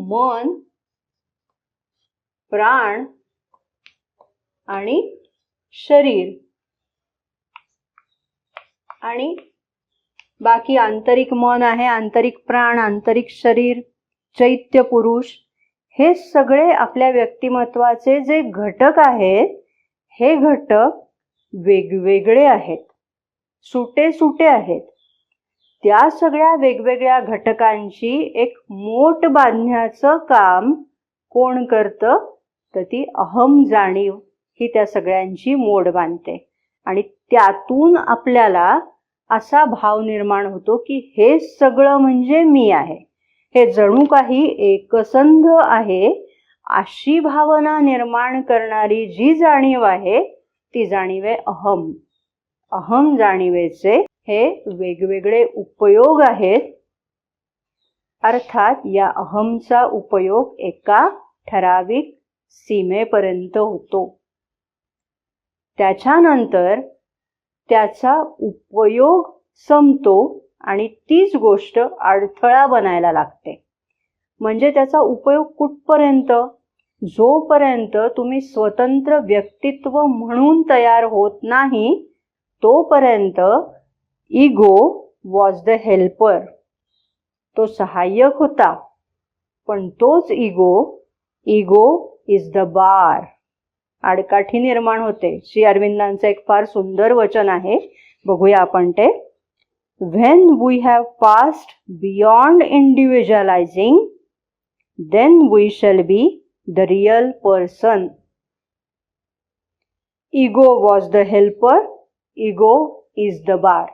मन प्राण आणि शरीर. आणि बाकी आंतरिक मन आहे आंतरिक प्राण आंतरिक शरीर चैत्य पुरुष हे सगळे आपल्या व्यक्तिमत्वाचे जे घटक आहेत हे घटक वेगवेगळे आहेत. सुटे सुटे आहेत. त्या सगळ्या वेगवेगळ्या घटकांची एक मोठ बांधण्याचं काम कोण करतं? तर ती अहम जाणीव ही त्या सगळ्यांची मोड बांधते. आणि त्यातून आपल्याला असा भाव निर्माण होतो की हे सगळं म्हणजे मी आहे. हे जणू काही एकसंध आहे. अशी भावना निर्माण करणारी जी जाणीव आहे ती जाणीव आहे अहम. अहम जाणीवेचे हे वेगवेगळे उपयोग आहेत. अर्थात या अहमचा उपयोग एका ठराविक सीमेपर्यंत होतो. त्याच्यानंतर त्याचा उपयोग संपतो आणि तीच गोष्ट अडथळा बनायला लागते. म्हणजे त्याचा उपयोग कुठपर्यंत? जोपर्यंत तुम्ही स्वतंत्र व्यक्तित्व म्हणून तयार होत नाही तोपर्यंत इगो वॉज द हेल्पर तो सहाय्यक होता पण तोच ego ego is the bar आडकाठी निर्माण होते. श्री अरविंदांचं एक फार सुंदर वचन आहे. बघूया आपण ते. When we have passed beyond individualising then we shall be the real person ego was the helper ego is the bar